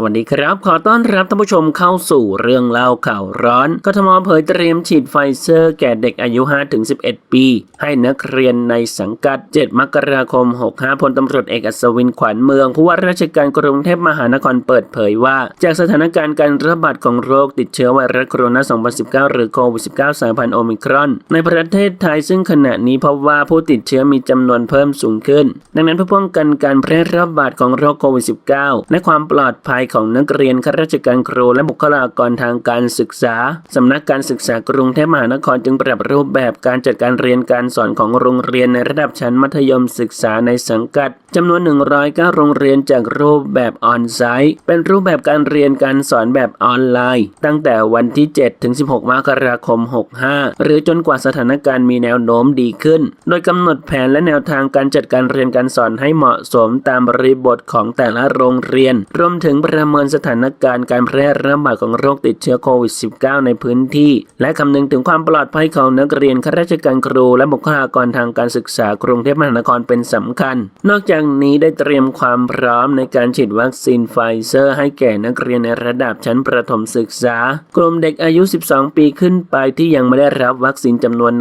สวัสดีครับ ขอต้อนรับท่านผู้ชมเข้าสู่เรื่องเล่าข่าวร้อนกทมเผยเตรียมฉีดไฟเซอร์แก่เด็กอายุ 5-11 ปี ให้นักเรียนในสังกัด 7 มกราคม 65 พลตำรวจเอกอัศวินขวัญเมืองผู้ว่าราชการกรุงเทพมหานครเปิดเผยว่า จากสถานการณ์การระบาดของโรคติดเชื้อไวรัสโคโรนา 2019 หรือโควิด -19 สายพันธุ์โอมิครอน ในประเทศไทยซึ่งขณะนี้พบว่าผู้ติดเชื้อมีจำนวนเพิ่มสูงขึ้น ดังนั้นเพื่อป้องกันการแพร่ระบาดของโรคโควิด -19 และความปลอดภัยของนักเรียนข้าราชการครูและบุคลากรทางการศึกษา สำนักการศึกษากรุงเทพมหานครจึงปรับรูปแบบการจัดการเรียนการสอนของโรงเรียนในระดับชั้นมัธยมศึกษาในสังกัดจำนวน 109 โรงเรียนจากรูปแบบออนไซต์ เป็นรูปแบบการเรียนการสอนแบบออนไลน์ ตั้งแต่วันที่ 7 ถึง 16 มกราคม 65 หรือจนกว่าสถานการณ์มีแนวโน้มดีขึ้น โดยกำหนดแผนและแนวทางการจัดการเรียนการสอนให้เหมาะสมตามบริบทของแต่ละโรงเรียน รวมถึงประเมินสถานการณ์การแพร่ระบาดของโรคติดเชื้อโควิด -19 ในพื้นที่ และคำนึงถึงความปลอดภัยของนักเรียนข้าราชการครู และบุคลากรทางการศึกษากรุงเทพมหานครเป็นสำคัญ นอกจากังนี้ได้เตรียมความพร้อมในการฉีดวัคซีนไฟเซอร์ ให้แก่นักเรียนในระดับชั้นประถมศึกษา กลุ่มเด็กอายุ 12 ปีขึ้นไปที่ยังไม่ได้รับวัคซีนจำนวน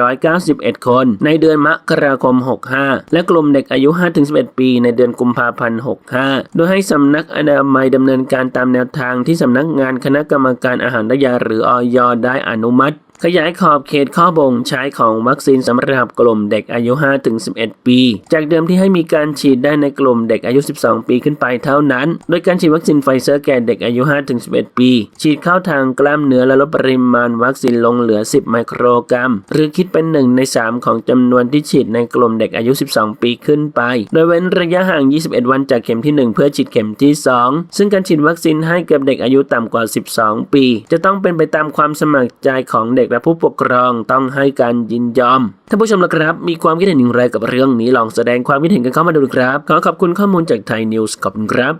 16,391 คน ในเดือนมกราคม 65 และกลุ่มเด็กอายุ 5-11 ปีในเดือนกุมภาพันธ์ 65 โดยให้สำนักอนามัยดำเนินการตามแนวทางที่สำนักงานคณะกรรมการอาหารและยาหรืออยได้อนุมัติ ขยายขอบเขตข้อบ่งใช้ของวัคซีนสำหรับกลุ่มเด็กอายุ 5-11 ปี จากเดิมที่ให้มีการฉีดได้ในกลุ่มเด็กอายุ 12 ปีขึ้นไปเท่านั้น โดยการฉีดวัคซีนไฟเซอร์แก่เด็กอายุ 5-11 ปี ฉีดเข้าทางกล้ามเนื้อและลดปริมาณวัคซีนลงเหลือ 10 ไมโครกรัม หรือคิดเป็น 1 ใน 3 ของจำนวนที่ฉีดในกลุ่มเด็กอายุ 12 ปีขึ้นไป โดยเว้นระยะห่าง 21 วันจากเข็มที่ 1 เพื่อฉีดเข็มที่ 2 ซึ่งการฉีดวัคซีนให้กับเด็กอายุต่ำกว่า 12 ปี จะต้องเป็นไปตามความสมัครใจของเด็กและผู้ปกครองต้องให้การยินยอมท่านผู้ชมละครับ มีความคิดเห็นอย่างไรกับเรื่องนี้ลองแสดงความคิดเห็นกันเข้ามาดูครับ ขอขอบคุณข้อมูลจากไทยนิวส์ขอบคุณครับ